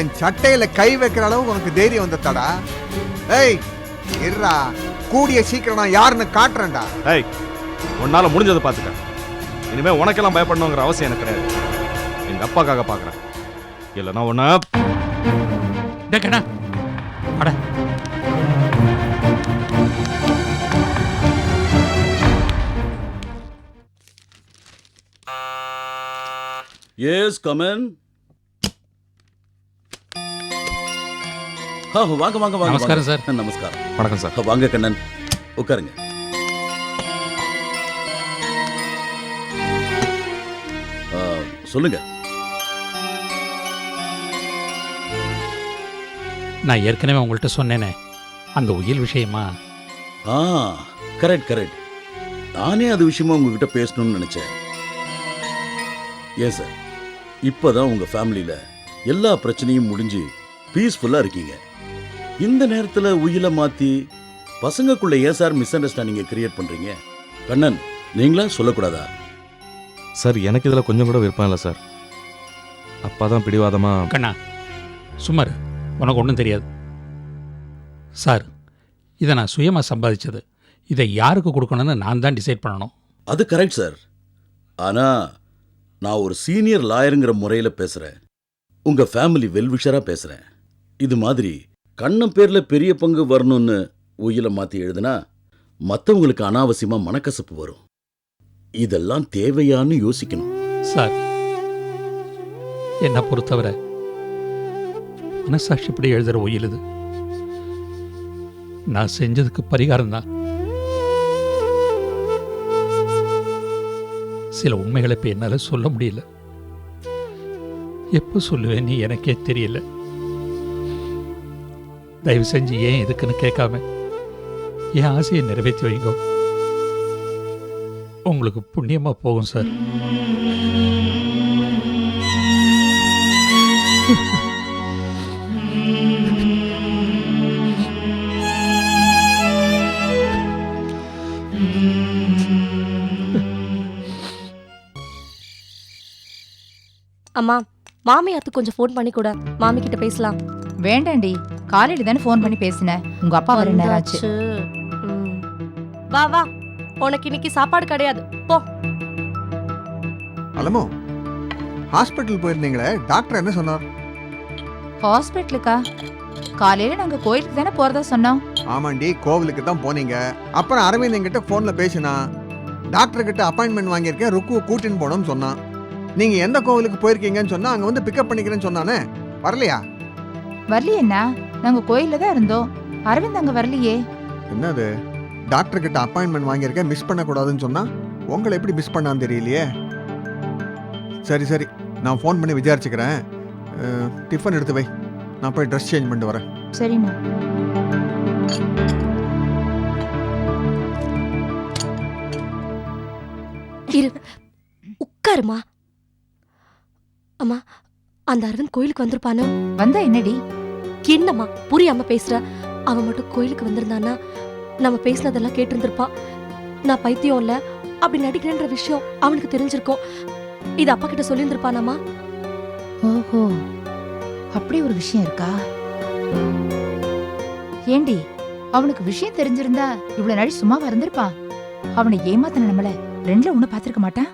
என் சட்டையில கை வைக்கிற அளவுக்கு உனக்கு தைரியம் வந்துட்டாடா ஏய் இருடா. கூடிய சீக்கிரம் நான் யாருன்னு காட்டுறேன்டா. ஏய் உன்னால முடிஞ்சதை பார்த்துக்க. இனிமே உனக்கெல்லாம் பயப்படணுங்கிற அவசியம் எனக்கு கிடையாது. எங்க அப்பாக்காக பார்க்கறேன். இல்லைன்னா உன்ன அட எஸ் கமன் வாங்க வாங்க வாங்க நமஸ்காரம் வாங்க. நமஸ்காரம். வணக்கம் சார். வாங்க கண்ணன். உட்காருங்க. சொல்லுங்க. நான் ஏற்கனவே உங்கள்கிட்ட சொன்னேனே. அந்த உயில் விஷயமா? ஆ கரெக்ட் கரெக்ட் நானே அது விஷயமா உங்ககிட்ட பேசணும்னு நினைச்சேன். ஏன் சார்? இப்பதான் உங்க ஃபேமிலியில எல்லா பிரச்சனையும் முடிஞ்சு பீஸ்ஃபுல்லா இருக்கீங்க. இந்த நேரத்துல உயில மாத்தி பசங்கக்குள்ள ஏன் சார் மிஸ் அண்டர்ஸ்டாண்டிங்கை கிரியேட் பண்றீங்க. கண்ணன் நீங்களா சொல்லக்கூடாதா? சார் எனக்கு இதில் கொஞ்சம் கூட விருப்பம் இல்லை சார். அப்பா தான் பிடிவாதமா கண்ணா சுமார் உனக்கு ஒன்றும் தெரியாது. சார் இதை நான் சுயமாக சம்பாதிச்சது. இதை யாருக்கு கொடுக்கணும்னு நான் தான் டிசைட் பண்ணணும். அது கரெக்ட் சார் ஆனா நான் ஒரு சீனியர் லாயருங்கிற முறையில பேசுறேன். உங்க ஃபேமிலி வெல்விஷரா பேசுறேன். இது மாதிரி கண்ணம் பேரில் பெரிய பங்கு வரணும்னு உயில மாற்றி எழுதுனா மற்றவங்களுக்கு அனாவசியமாக மனக்கசப்பு வரும். இதெல்லாம் தேவையான்னு யோசிக்கணும். சார் என்னை பொறுத்தவரை மனசாட்சிப்படி எழுதுகிற உயில் இது. நான் செஞ்சதுக்கு பரிகாரம் தான். சில உண்மைகளை இப்போ என்னால் சொல்ல முடியல. எப்போ சொல்லுவேன்னு எனக்கே தெரியல. தயவு செஞ்சு ஏன் எதுக்குன்னு கேட்காம என் ஆசையை நிறைவேற்றி வைங்க. உங்களுக்கு புண்ணியமாக போகும் சார். அம்மா மாமியாத்துக்கு கொஞ்சம் ஃபோன் பண்ணி கூட மாமி கிட்ட பேசலாம். வேண்டாண்டி. காலையில தானே ஃபோன் பண்ணி பேசினேன் உங்க அப்பா வர நேரம் ஆச்சு. ம். வா வா. உனக்கு இன்னைக்கு சாப்பாடு கிடையாது. போ. அலமோ ஹாஸ்பிட்டல் போயிருந்தீங்களே. டாக்டர் என்ன சொன்னார்? ஹாஸ்பிட்டலுக்கா காலையில நாங்க கோயிலுக்கு தானே போறதா சொன்னோம். ஆமாண்டி கோவிலுக்கு தான் போனீங்க. அப்புறம் அரவிந்த் என்கிட்ட ஃபோன்ல பேசினா டாக்டர் கிட்ட அப்பாயின்மெண்ட் வாங்கியிருக்கேன் ருக்குவை கூட்டின்னு போனோம்னு சொன்னான். நீங்க எந்த கோவிலுக்கு போயிருக்கீங்கன்னு சொன்னா அங்க வந்து பிக்கப் பண்ணிக்கிறேன்னு சொன்னானே. வரலையா? வரலையேண்ணா நாங்க கோயில்ல தான் இருந்தோம். அரவிந்த் அங்க வரலையே. என்னது? டாக்டர் கிட்ட அப்பாயின்மெண்ட் வாங்கியிருக்கேன் மிஸ் பண்ணக்கூடாதுன்னு சொன்னா உங்களை எப்படி மிஸ் பண்ணான்னு தெரியலையே. சரி சரி நான் ஃபோன் பண்ணி விசாரிச்சுக்கிறேன். டிஃபன் எடுத்து வை. நான் போய் ட்ரெஸ் சேஞ்ச் பண்ணிட்டு வரேன். சரிண்ணா இரு உட்காருமா. அம்மா அந்த அரவிந்த் கோயிலுக்கு வந்திருப்பானோ. வந்தா என்னடி? என்னம்மா புரியாம பேசுற? அவன் மட்டும் கோயிலுக்கு வந்திருந்தானா நம்ம பேசினதெல்லாம் கேட்டிருந்திருப்பான் நான் பைத்தியம் இல்ல அப்படி நடிக்கிறேன்ற விஷயம் அவனுக்கு தெரிஞ்சிருக்கும். இது அப்பா கிட்ட சொல்லியிருந்திருப்பானாமா ஓஹோ அப்படி ஒரு விஷயம் இருக்கா? ஏண்டி அவனுக்கு விஷயம் தெரிஞ்சிருந்தா இவ்வளவு நாள் சும்மாவா இருந்திருப்பான் அவனை ஏமாத்தின நம்மள ரெண்டுல ஒண்ணு பாத்திருக்க மாட்டான்?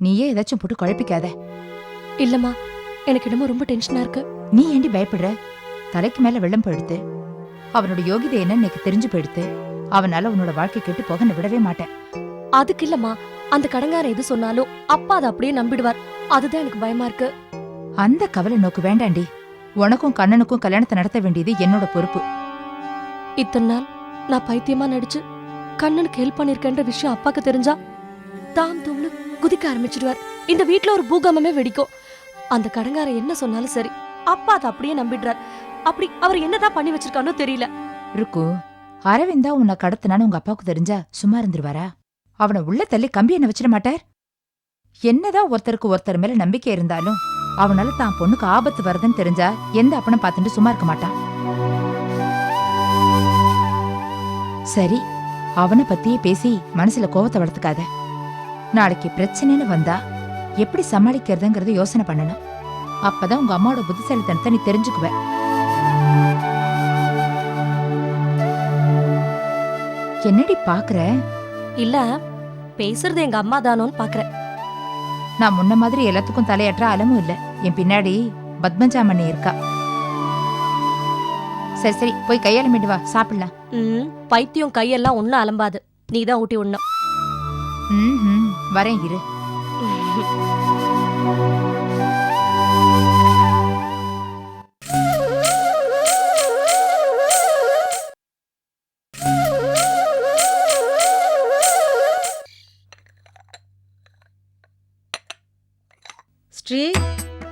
நீயே ஏதாச்சும் போட்டு குழப்பிக்காத. இல்லம்மா எனக்கு என்னமோ ரொம்ப டென்ஷனா இருக்கு. நீ ஏண்டி பயப்படுற? தலைக்கு மேல வெள்ளம் போயிடுத்து அவனோட யோகிதை என்னன்னு எனக்கு தெரிஞ்சு போயிடுத்து அவனால உன்னோட வாழ்க்கை கெட்டு போக நான் விடவே மாட்டேன். அதுக்கு இல்லம்மா அந்த கடங்காரன் எது சொன்னாலும் அப்பா அதை அப்படியே நம்பிடுவார். அதுதான் எனக்கு பயமா இருக்கு. அந்த கவலை நோக்கு வேண்டாண்டி. உனக்கும் கண்ணனுக்கும் கல்யாணத்தை நடத்த வேண்டியது என்னோட பொறுப்பு. இத்தனை நாள் நான் பைத்தியமா நடிச்சு கண்ணனுக்கு ஹெல்ப் பண்ணிருக்கேன்ற விஷயம் அப்பாக்கு தெரிஞ்சா தாம் தூம்னு குதிக்க ஆரம்பிச்சிடுவார். இந்த வீட்ல ஒரு பூகம்பமே வெடிக்கும். அந்த கடங்காரன் என்ன சொன்னாலும் சரி அப்பா அதை அப்படியே நம்பிடுறார். அப்படி அவர் என்னதான் பண்ணி வச்சிருக்கானோ தெரியல. ருக்கு அரவிந்தா உன்னை கடத்தினான்னு உங்க அப்பாவுக்கு தெரிஞ்சா சும்மா இருந்துருவாரா? அவனை உள்ள தள்ளி கம்பி என்ன வச்சிட மாட்டார்? என்னதான் ஒருத்தருக்கு ஒருத்தர் மேல நம்பிக்கை இருந்தாலும் அவனால தான் பொண்ணுக்கு ஆபத்து வருதுன்னு தெரிஞ்சா எந்த அப்பனும் பார்த்துட்டு சும்மா இருக்க மாட்டான் சரி அவனை பத்தியே பேசி மனசுல கோவத்தை வளர்த்துக்காத. நாளைக்கு பிரச்சனைன்னு வந்தா எப்படி சமாளிக்கிறதுங்கறத யோசனை பண்ணணும். அப்பதான் உங்க அம்மாவோட புத்திசாலித்தனத்தை நீ தெரிஞ்சுக்குவ. என்னடி பாக்குற? இல்ல பேசுறது எங்க அம்மா தானோன்னு பாக்குறேன். நான் முன்ன மாதிரி எல்லாத்துக்கும் தலையாற்ற அலமும் இல்ல. என் பின்னாடி பத்மஜாமணி இருக்கா. சரி சரி போய் கையால மீண்டு வா சாப்பிடலாம். ம் பைத்தியம் கையெல்லாம் ஒன்னும் அலம்பாது. நீ தான் ஊட்டி விடணும் ம் வரேன் இரு. ஸ்ரீ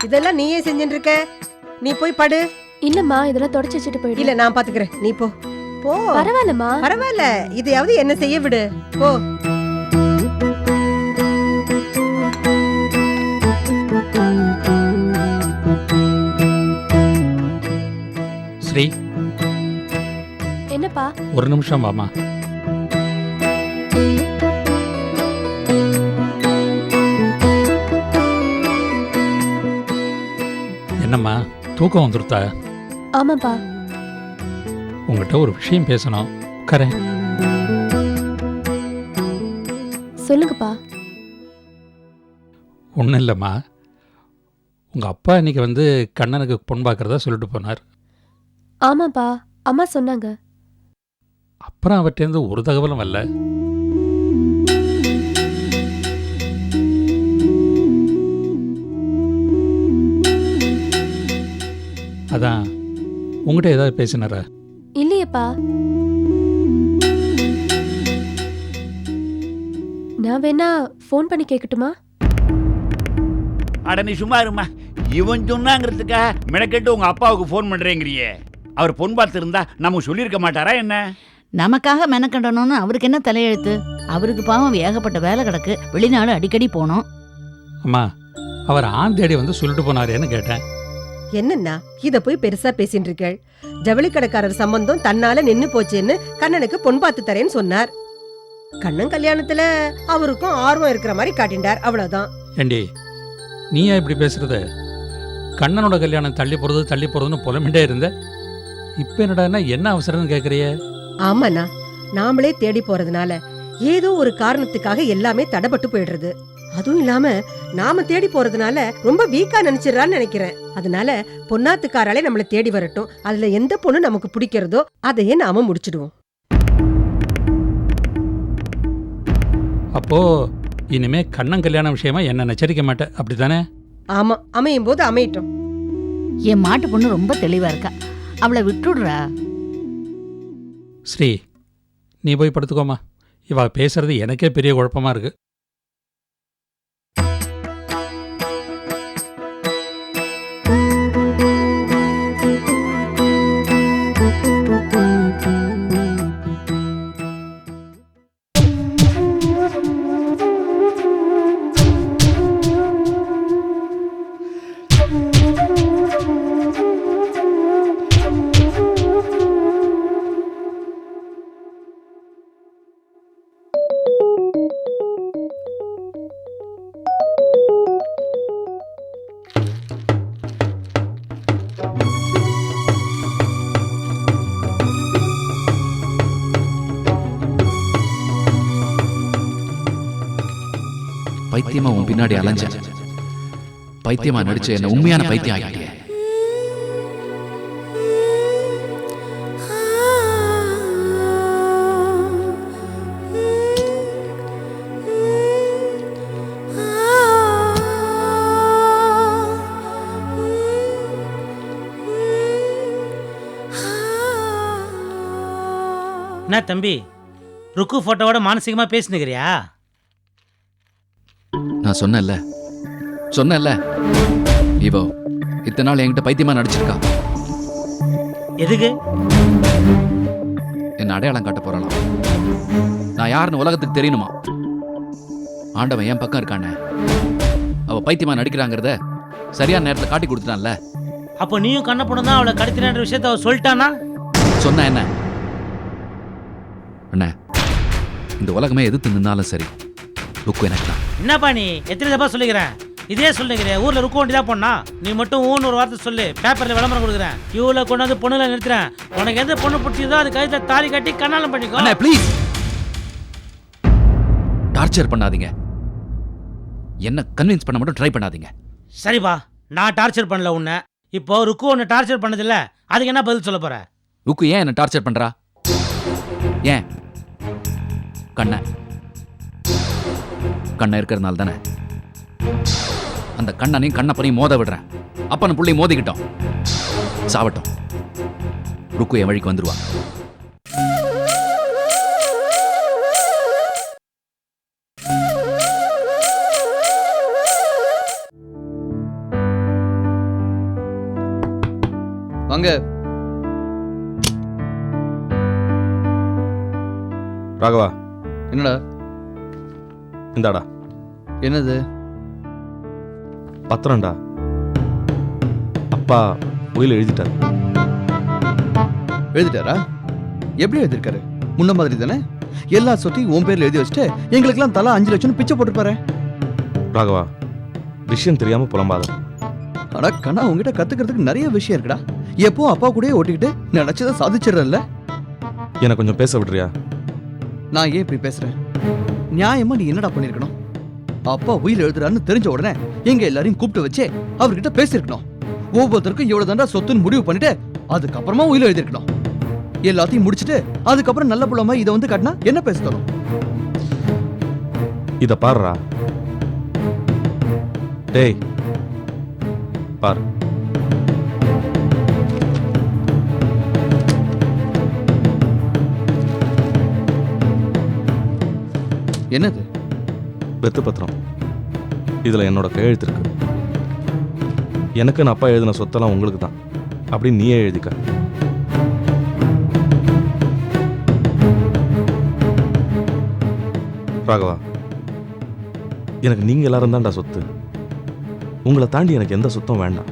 இதெல்லாம் நீயே செஞ்சுட்டு இருக்க நீ போய் படு. இல்லம்மா இதெல்லாம் தொடச்சு வச்சுட்டு போயிடு. இல்ல நான் பாத்துக்கிறேன். நீ போ. போ. பரவாயில்லம்மா. பரவாயில்ல. இதையாவது என்ன செய்ய விடு. போ. ஸ்ரீ. என்னப்பா? ஒரு நிமிஷம் வாமா தூக்கம் வந்துருத்தா? ஆமாப்பா. உங்ககிட்ட ஒரு விஷயம் பேசணும். உட்காரேன் சொல்லுங்கப்பா. ஒன்றும் இல்லைம்மா. உங்கள் அப்பா இன்னைக்கு வந்து கண்ணனுக்கு பொன் பார்க்குறதா சொல்லிட்டு போனார். ஆமாப்பா. அம்மா சொன்னாங்க. அப்புறம் அவர்கிட்டேருந்து ஒரு தகவலும் வரல. அதான். உங்கள்கிட்ட ஏதாவது பேசினாரா? இல்லையேப்பா. நான் வேணா ஃபோன் பண்ணி கேட்கட்டுமா அட நீ சும்மா இருமா. இவன் சொன்னாங்கிறதுக்காக மெனக்கெட்டு உங்க அப்பாவுக்கு ஃபோன் பண்றேங்கிறியே. அவர் பொன் பார்த்து இருந்தா நமக்கு சொல்லியிருக்க மாட்டாரா என்ன? நமக்காக மெனக்கண்டணும்னு அவருக்கு என்ன தலையெழுத்து? அவருக்கு பாவம் ஏகப்பட்ட வேலை கிடக்கு. வெளிநாடு அடிக்கடி போனோம். அம்மா அவர் ஆண் தேடி வந்து சொல்லிட்டு போனாரேன்னு கேட்டேன். என்னன்னா இத போய் பெருசா பேசிட்டு இருக்கேள். ஜவுளி கடைக்காரர் சம்பந்தம் தன்னால நின்னு போச்சேன்னு கண்ணனுக்கு பொன் பார்த்து தரேன்னு சொன்னார். கண்ணன் கல்யாணத்துல அவருக்கும் ஆர்வம் இருக்கிற மாதிரி காட்டிண்டார். அவ்வளவுதான். ஏண்டி நீ ஏன் இப்படி பேசுறது? கண்ணனோட கல்யாணம் தள்ளி போகிறது தள்ளி போகிறதுன்னு புலம்பிட்டே இருந்த. இப்போ என்னடான்னா என்ன அவசரம்னு கேட்குறியே ஆமாண்ணா. நாமளே தேடி போறதுனால ஏதோ ஒரு காரணத்துக்காக எல்லாமே தடைப்பட்டு போயிடுறது. அதுவும் இல்லாம நாம தேடி போறதுனால ரொம்ப வீக்கா நினைச்சிடறான்னு நினைக்கிறேன். அதனால பொன்னாத்துக்காராலே நம்மளை தேடி வரட்டும். அதுல எந்த பொண்ணு நமக்கு பிடிக்கிறதோ அதையே நாம முடிச்சிடுவோம். அப்போது இனிமே கண்ணன் கல்யாண விஷயமா என்ன நச்சரிக்க மாட்டேன் அப்படி தானே ஆமா அமையும் போது அமையட்டும். என் மாட்டு பொண்ணு ரொம்ப தெளிவா இருக்கா. அவளை விட்டுடுறா. ஸ்ரீ நீ போய் படுத்துக்கோமா. இவ பேசுறது எனக்கே பெரிய குழப்பமா இருக்கு. பைத்தியமா உன் பின்னாடி அலைஞ்சேன். பைத்தியமா நடிச்ச என்ன உண்மையான பைத்தியம் ஆகிட்டே என்ன தம்பி ருக்கு போட்டோவோட மானசீகமா பேசினுக்கிறியா? நான் சொன்னேன்ல. சொன்னேன்ல. இவோ இத்தனை நாள் என்கிட்ட பைத்தியமா நடிச்சிருக்கா. எதுக்கு? என்ன அடையாளம் காட்ட போறலாம் நான் யாருன்னு உலகத்துக்கு தெரியணுமா? ஆண்டவன் என் பக்கம் இருக்கானே. அவ பைத்தியமா நடிக்கிறாங்கிறத சரியான நேரத்துல காட்டி கொடுத்துட்டான்ல. அப்போ நீயும் கண்ண பொண்ணு தான் அவளை கடத்தினான்ற விஷயத்த அவ சொல்லிட்டானா? சொன்ன என்ன? அண்ணே இந்த உலகமே எதிர்த்து நின்னாலும் சரி. லுக்கு எனக்கு என்னப்பா நீ? எத்தனை தப்பா சொல்லிக்கிறேன் இதே சொல்லுங்கிறிய ஊர்ல ருக்கு வண்டி தான் போனா? நீ மட்டும் ஊன்னு ஒரு வார்த்தை சொல்லு பேப்பர்ல விளம்பரம் கொடுக்குறேன். கியூல கொண்டு வந்து பொண்ணுல நிறுத்துறேன். உனக்கு எந்த பொண்ணு பிடிச்சதோ அது கழுத்துல தாலி கட்டி கண்ணாலம் பண்ணிக்கோ. அண்ணா ப்ளீஸ் டார்ச்சர் பண்ணாதீங்க. என்ன கன்வின்ஸ் பண்ண மட்டும் ட்ரை பண்ணாதீங்க. சரிப்பா நான் டார்ச்சர் பண்ணல உன்னை. இப்போ ருக்கு உன்னை டார்ச்சர் பண்ணதில்ல. அதுக்கு என்ன பதில் சொல்ல போற? ருக்கு ஏன் என்ன டார்ச்சர் பண்றா? ஏன்? கண்ண. கண்ண இருக்கிறதுனால தானே. அந்த கண்ணனையும் கண்ணப்பனையும் மோத விடுறேன். அப்பன புள்ளையும் மோதிக்கிட்டோம். சாவட்டும். ருக்கு என் வழிக்கு வந்துருவா. வாங்க. ராகவா. என்னடா? இந்தாடா. என்னது? பத்திரம்டா. அப்பா உயில் எழுதிட்டார். எழுதிட்டாரா? எப்படி எழுதிருக்காரு முன்ன மாதிரி தானே? எல்லா சொத்தையும் உன் பேர்ல எழுதி வச்சுட்டு எங்களுக்கெல்லாம் தலா அஞ்சு லட்சம் பிச்சை போட்டுருப்பாரு. ராகவா விஷயம் தெரியாம புலம்பாத. ஆனா கண்ணா உங்ககிட்ட கத்துக்கிறதுக்கு நிறைய விஷயம் இருக்குடா. எப்போ அப்பா கூடயே ஓட்டிக்கிட்டு நினைச்சதை சாதிச்சிடறல என்னை கொஞ்சம் பேச விடுறியா? நான் ஏன் இப்படி பேசுறேன்? நியாயமா நீ என்னடா பண்ணிருக்கணும்? அப்பா உயிர் எழுதுறான்னு தெரிஞ்ச உடனே எங்க எல்லாரையும் கூப்பிட்டு வச்சே அவர்கிட்ட பேசியிருக்கணும். ஒவ்வொருத்தருக்கும் எவ்வளவு தாண்டா சொத்துன்னு முடிவு பண்ணிட்டு அதுக்கப்புறமா உயிர் எழுதிருக்கணும் எல்லாத்தையும் முடிச்சிட்டு அதுக்கப்புறம் நல்ல புலமா இதை வந்து கட்டினா என்ன பேச தரும் இத பாருடா. டேய் என்னது? வெத்து பத்திரம். இதில் என்னோட கையெழுத்து இருக்கு. எனக்கு நான் அப்பா எழுதின சொத்தெல்லாம் உங்களுக்கு தான். அப்படின்னு நீயே எழுதிக்க. ராகவா எனக்கு நீங்கள் எல்லாரும் தான்டா சொத்து. உங்களை தாண்டி எனக்கு எந்த சொத்தும் வேண்டாம்.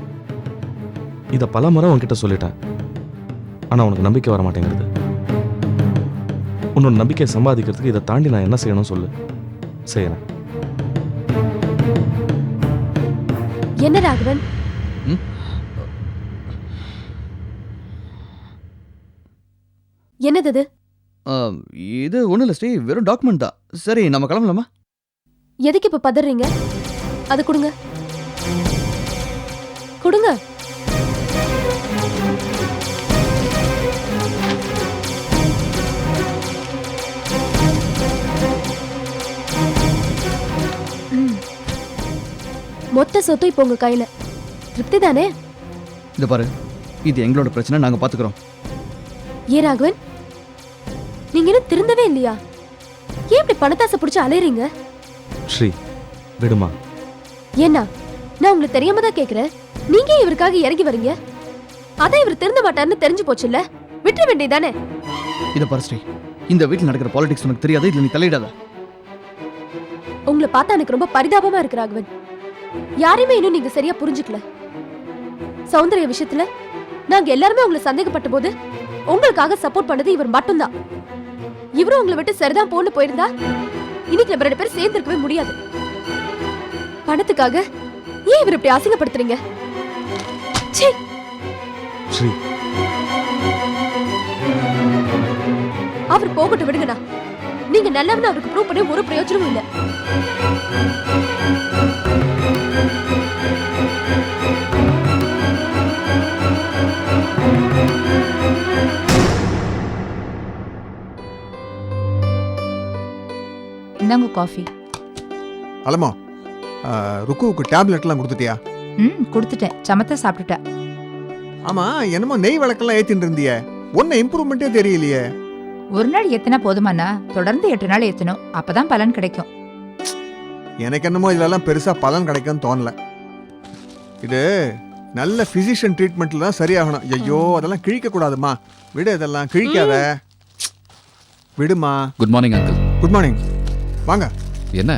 இதை பல முறை உன்கிட்ட சொல்லிட்டேன். ஆனால் உனக்கு நம்பிக்கை வர மாட்டேங்கிறது உன்னோட நம்பிக்கையை சம்பாதிக்கிறதுக்கு இதை தாண்டி நான் என்ன செய்யணும் சொல்லு. செய்யறேன். என்ன ராகவன்? என்னது இது? இது ஒன்றும் இல்லை ஸ்ரீ வெறும் டாக்குமெண்ட் தான். சரி நம்ம கிளம்பலாமா? எதுக்கு இப்ப பதறீங்க? அது கொடுங்க. மொத்த சொத்து இப்போ உங்க கையில. திருப்தி தானே? இந்த பாரு. இது எங்களோட பிரச்சனை நாங்கள் பார்த்துக்குறோம் ஏ ராகவன்? நீங்க இன்னும் திருந்தவே இல்லையா? ஏன் இப்படி பணத்தாசை பிடிச்சு அலையறீங்க? ஸ்ரீ விடுமா? ஏன்னா நான் உங்களுக்கு தெரியாம தான் கேக்குறேன். நீங்க இவருக்காக இறங்கி வரீங்க? அதான் இவர் திருந்த மாட்டாருன்னு தெரிஞ்சு போச்சுல்ல? விட்டுற வேண்டியதானே இதை பாரு ஸ்ரீ. இந்த வீட்டில் நடக்கிற பாலிடிக்ஸ் உனக்கு தெரியாது? இதில் நீ தலையிடாத? உங்களை பார்த்தா எனக்கு ரொம்ப பரிதாபமா இருக்கு ராகவன். யாரையுமே இன்னும் நீங்க சரியா புரிஞ்சுக்கல. சௌந்தர்ய விஷயத்துல நாங்க எல்லாருமே உங்களை சந்தேகப்பட்ட போது உங்களுக்காக சப்போர்ட் பண்ணது இவர் மட்டும்தான். இவரும் உங்களை விட்டு சரிதான் போன்னு போயிருந்தா இன்னைக்கு நம்ம ரெண்டு பேரும் சேர்ந்திருக்கவே முடியாது. பணத்துக்காக ஏன் இவர் இப்படி அசிங்கப்படுத்துறீங்க? அவர் போகட்டும் விடுங்கண்ணா. நீங்க நல்லவன்னு அவருக்கு ப்ரூவ் பண்ணி ஒரு பிரயோஜனமும் இல்ல. இந்தாங்க காஃபி அலமோ ருக்குவுக்கு டேப்லெட்லாம் கொடுத்துட்டியா? ம் கொடுத்துட்டேன். சமத்தா சாப்பிட்டுட்டா. ஆமா என்னமோ நெய் விளக்கெல்லாம் ஏத்தின்னு இருந்தியே. ஒன்னும் இம்ப்ரூவ்மெண்ட்டே தெரியலையே. ஒரு நாள் எத்தனா போதுமாண்ணா. தொடர்ந்து எட்டு நாள் ஏத்தணும். அப்பதான் பலன் கிடைக்கும். எனக்கு என்னமோ இதெல்லாம் பெருசா பலன் கிடைக்கும்னு தோணல. இது நல்ல பிசிஷியன் ட்ரீட்மெண்ட்ல தான் சரியாகணும். ஐயோ அதெல்லாம் கிழிக்க கூடாதுமா விடு இதெல்லாம் கிழிக்காத. விடுமா. Good morning uncle good morning வாங்க. என்ன?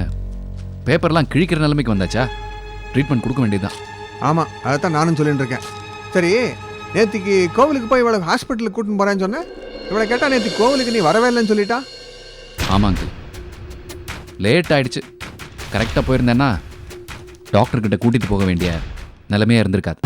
பேப்பர்லாம் கிழிக்கிற நிலைமைக்கு வந்தாச்சா? ட்ரீட்மெண்ட் கொடுக்க வேண்டியதுதான். ஆமா அதைத்தான் நானும் சொல்லிட்டு இருக்கேன் சரி நேத்திக்கு கோவிலுக்கு போய் இவளை ஹாஸ்பிட்டலுக்கு கூட்டின்னு போறேன்னு சொன்னேன் இவளை கேட்டா நேற்று கோவிலுக்கு நீ வரவே இல்லைன்னு சொல்லிட்டா? ஆமா அங்கிள் லேட் ஆயிடுச்சு. கரெக்டாக போயிருந்தேன்னா டாக்டர் கிட்ட கூட்டிட்டு போக வேண்டிய நிலமையாக இருந்திருக்காது.